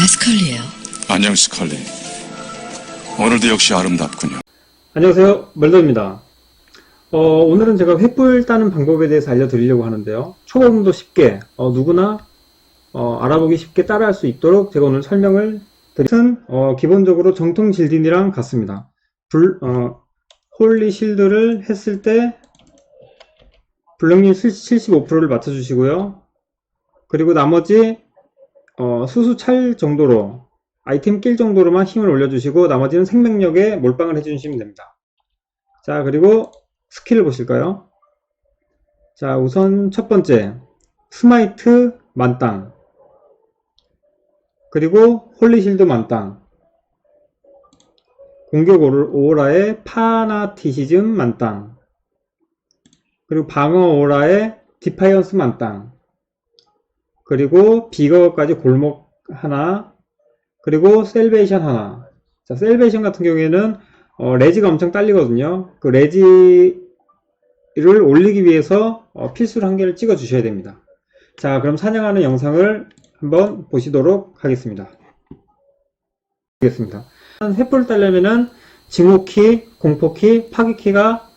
나 스컬리예요. 안녕 스컬리. 오늘도 역시 아름답군요. 안녕하세요. 멀더입니다. 어, 오늘은 제가 횃불 따는 방법에 대해서 알려드리려고 하는데요. 초보분도 쉽게, 어, 누구나, 어, 알아보기 쉽게 따라할 수 있도록 제가 오늘 설명을 드리는, 어, 기본적으로 정통 질딘이랑 같습니다. 불, 어, 홀리 실드를 했을 때, 블럭률 75%를 맞춰주시고요. 그리고 나머지, 어, 수수 찰 정도로, 아이템 낄 정도로만 힘을 올려주시고 나머지는 생명력에 몰빵을 해주시면 됩니다. 자 그리고 스킬을 보실까요? 자 우선 첫 번째 스마이트 만땅 그리고 홀리실드 만땅 공격 오라의 파나티시즘 만땅 그리고 방어 오라의 디파이언스 만땅 그리고 비거까지 골목 하나 그리고 셀베이션 하나. 자, 셀베이션 같은 경우에는 어, 레지가 엄청 딸리거든요. 그 레지를 올리기 위해서 어, 필수로 한 개를 찍어 주셔야 됩니다. 자, 그럼 사냥하는 영상을 한번 보시도록 하겠습니다. 보겠습니다. 횃불을 따려면은 징호키, 공포키, 파기키가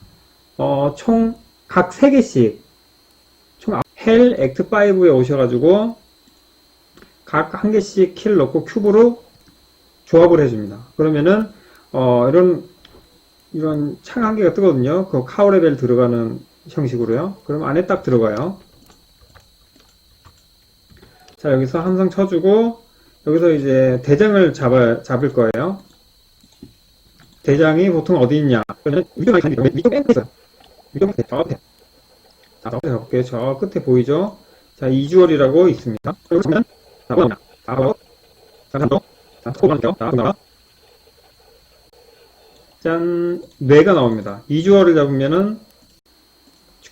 어, 총 각 3개씩 총 헬 액트 5에 오셔가지고 각 한 개씩 키를 넣고 큐브로 조합을 해줍니다. 그러면은 어, 이런 이런 창 한 개가 뜨거든요. 그 카우 레벨 들어가는 형식으로요. 그럼 안에 딱 들어가요. 자 여기서 항상 쳐주고 여기서 이제 대장을 잡아 잡을 거예요. 대장이 보통 어디 있냐? 위쪽에 있어요. 위쪽 맨 끝에 있어요. 자, 가볼게요. 저 끝에 보이죠? 자, 이주얼이라고 있습니다. 여기 보면 자, 뭐냐? 자, 바로. 자, 잠도. 자, 소방할게요. 자, 나와. 짠, 뇌가 나옵니다. 이주얼을 잡으면은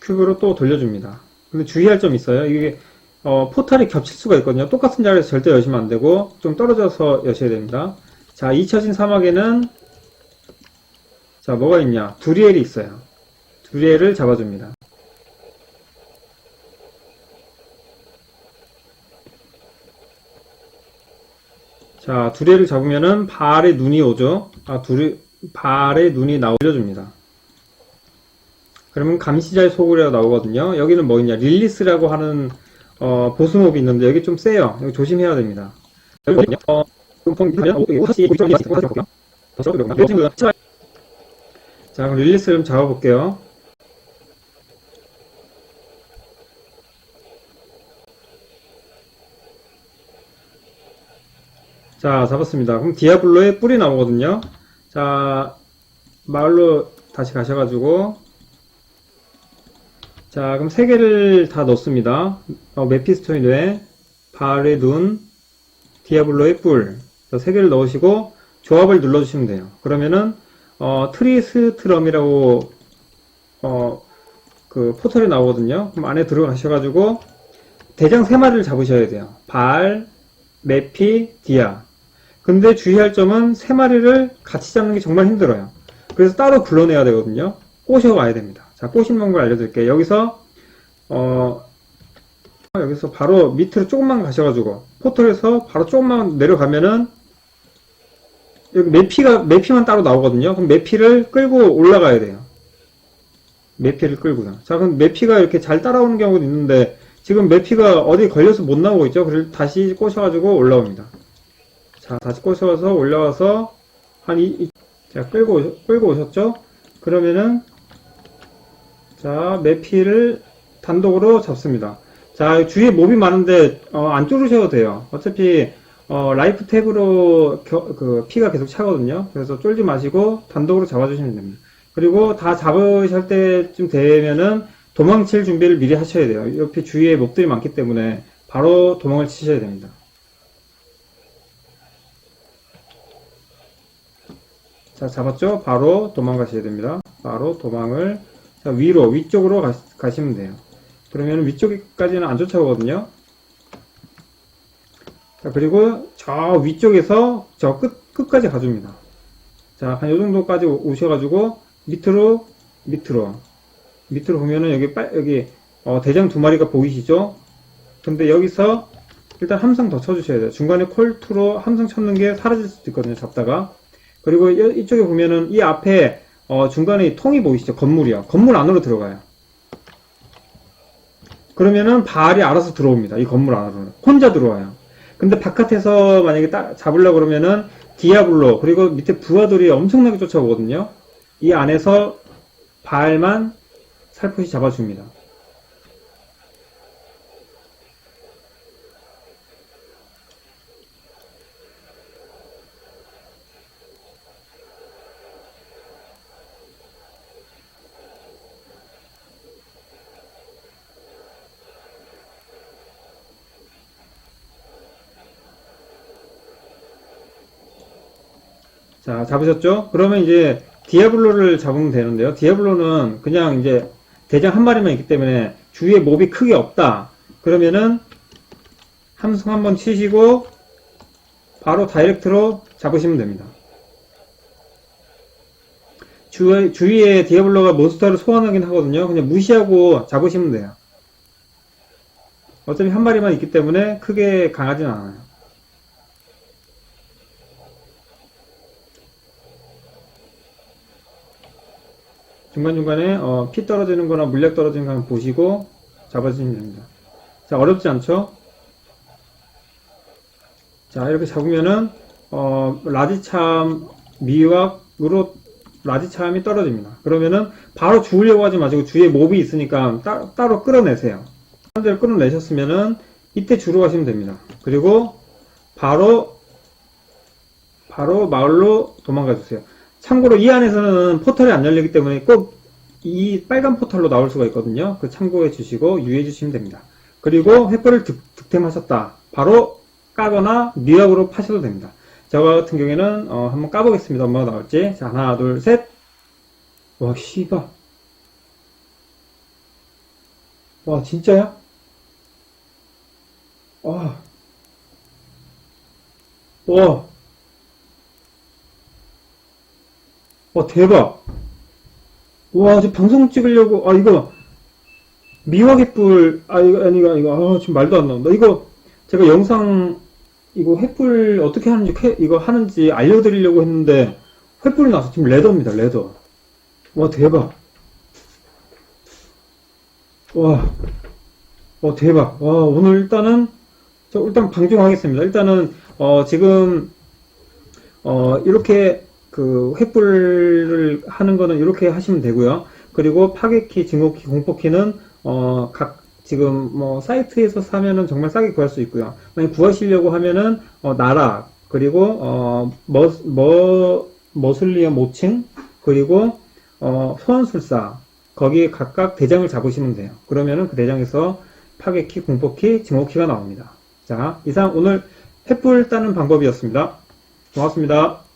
큐브로 또 돌려줍니다. 근데 주의할 점이 있어요. 이게 어, 포탈이 겹칠 수가 있거든요. 똑같은 자리에서 절대 여시면 안 되고 좀 떨어져서 여셔야 됩니다. 자, 잊혀진 사막에는 자, 뭐가 있냐? 두리엘이 있어요. 두리엘을 잡아줍니다. 자, 두레를 잡으면은 발에 눈이 오죠. 아, 두레, 발에 눈이 나올려줍니다. 그러면 감시자의 소굴이라고 나오거든요. 여기는 뭐 있냐? 릴리스라고 하는, 어, 보스몹이 있는데, 여기 좀 세요. 여기 조심해야 됩니다. 어, 어, 그, 자, 그럼 릴리스 좀 잡아볼게요. 자, 잡았습니다. 그럼 디아블로의 뿔이 나오거든요. 자, 마을로 다시 가셔가지고, 자, 그럼 세 개를 다 넣습니다. 어, 메피스토의 뇌, 바알의 눈, 디아블로의 뿔. 자, 세 개를 넣으시고, 조합을 눌러주시면 돼요. 그러면은, 어, 트리스 트럼이라고, 어, 그 포털이 나오거든요. 그럼 안에 들어가셔가지고, 대장 세 마리를 잡으셔야 돼요. 발, 메피, 디아. 근데 주의할 점은 세 마리를 같이 잡는 게 정말 힘들어요. 그래서 따로 불러내야 되거든요. 꼬셔 와야 됩니다. 자, 꼬시는 방법을 알려드릴게요. 여기서, 어, 여기서 바로 밑으로 조금만 가셔가지고, 포털에서 바로 조금만 내려가면은, 여기 매피가, 매피만 따로 나오거든요. 그럼 매피를 끌고 올라가야 돼요. 매피를 끌고요. 자, 그럼 매피가 이렇게 잘 따라오는 경우도 있는데, 지금 매피가 어디 걸려서 못 나오고 있죠. 그래서 다시 꼬셔가지고 올라옵니다. 자, 다시 꼬셔서 올라와서 한 이, 이- 자, 끌고 끌고 오셨죠? 그러면은 자, 매피를 단독으로 잡습니다. 자, 주위에 몹이 많은데 어, 안 뚫으셔도 돼요. 어차피 어, 라이프 탭으로 겨- 그 피가 계속 차거든요. 그래서 쫄지 마시고 단독으로 잡아주시면 됩니다. 그리고 다 잡으실 때쯤 되면은 도망칠 준비를 미리 하셔야 돼요. 옆에 주위에 몹들이 많기 때문에 바로 도망을 치셔야 됩니다. 자, 잡았죠? 바로 도망가셔야 됩니다. 바로 도망을 자, 위로, 위쪽으로 가, 시면 돼요. 그러면 위쪽까지는 안 쫓아오거든요. 자, 그리고 저 위쪽에서 저 끝, 끝까지 가줍니다. 자, 한 요 정도까지 오- 오셔가지고 밑으로, 밑으로, 밑으로 보면은 여기 빨, 여기, 어, 대장 두 마리가 보이시죠? 근데 여기서 일단 함성 더 쳐주셔야 돼요. 중간에 콜투로 함성 쳤는 게 사라질 수도 있거든요. 잡다가. 그리고 이- 이쪽에 보면은 이 앞에 어, 중간에 이 통이 보이시죠? 건물이요. 건물 안으로 들어가요. 그러면은 발이 알아서 들어옵니다. 이 건물 안으로는. 혼자 들어와요. 근데 바깥에서 만약에 따, 잡으려고 그러면은 디아블로 그리고 밑에 부하들이 엄청나게 쫓아오거든요. 이 안에서 발만 살포시 잡아줍니다. 자, 잡으셨죠? 그러면 이제 디아블로를 잡으면 되는데요. 디아블로는 그냥 이제 대장 한 마리만 있기 때문에 주위에 몹이 크게 없다. 그러면은 함성 한번 치시고 바로 다이렉트로 잡으시면 됩니다. 주, 주위에 디아블로가 몬스터를 소환하긴 하거든요. 그냥 무시하고 잡으시면 돼요. 어차피 한 마리만 있기 때문에 크게 강하진 않아요. 중간중간에 어, 피 떨어지는 거나 물약 떨어지는 거 보시고 잡아주시면 됩니다. 자, 어렵지 않죠? 자, 이렇게 잡으면은, 어, 라지참 미확으로 라지참이 떨어집니다. 그러면은 바로 주우려고 하지 마시고 주위에 몹이 있으니까 따, 따로 끌어내세요. 사람들 끌어내셨으면은 이때 주로 가시면 됩니다. 그리고 바로 바로 마을로 도망가 주세요. 참고로 이 안에서는 포털이 안 열리기 때문에 꼭 이 빨간 포털로 나올 수가 있거든요. 그 참고해 주시고 유의해 주시면 됩니다. 그리고 횃불을 득, 득템하셨다. 바로 까거나 미역으로 파셔도 됩니다. 저 같은 경우에는 어, 한번 까보겠습니다. 엄마가 나올지. 자, 하나, 둘, 셋. 와, 씨발. 와, 진짜야? 와. 와. 와, 대박. 와, 저 방송 찍으려고, 아, 이거, 미화의 뿔, 아, 이거, 아니, 이거, 이거, 아, 지금 말도 안 나온다. 이거, 제가 영상, 이거 횃불 어떻게 하는지, 캐- 이거 하는지 알려드리려고 했는데, 횃불이 나서 지금 레더입니다, 레더. 와, 대박. 와, 와, 대박. 와, 오늘 일단은, 저 일단 방송하겠습니다. 일단은, 어, 지금, 어, 이렇게 그 횃불을 하는 거는 이렇게 하시면 되고요. 그리고 파괴키, 증오키, 공포키는 어, 각 지금 뭐 사이트에서 사면은 정말 싸게 구할 수 있고요. 만약 구하시려고 하면은 어, 나라 그리고 어, 머, 머, 머슬리어 모층 그리고 어, 소환술사 거기에 각각 대장을 잡으시면 돼요. 그러면은 그 대장에서 파괴키, 공포키, 증오키가 나옵니다. 자, 이상 오늘 횃불 따는 방법이었습니다. 고맙습니다.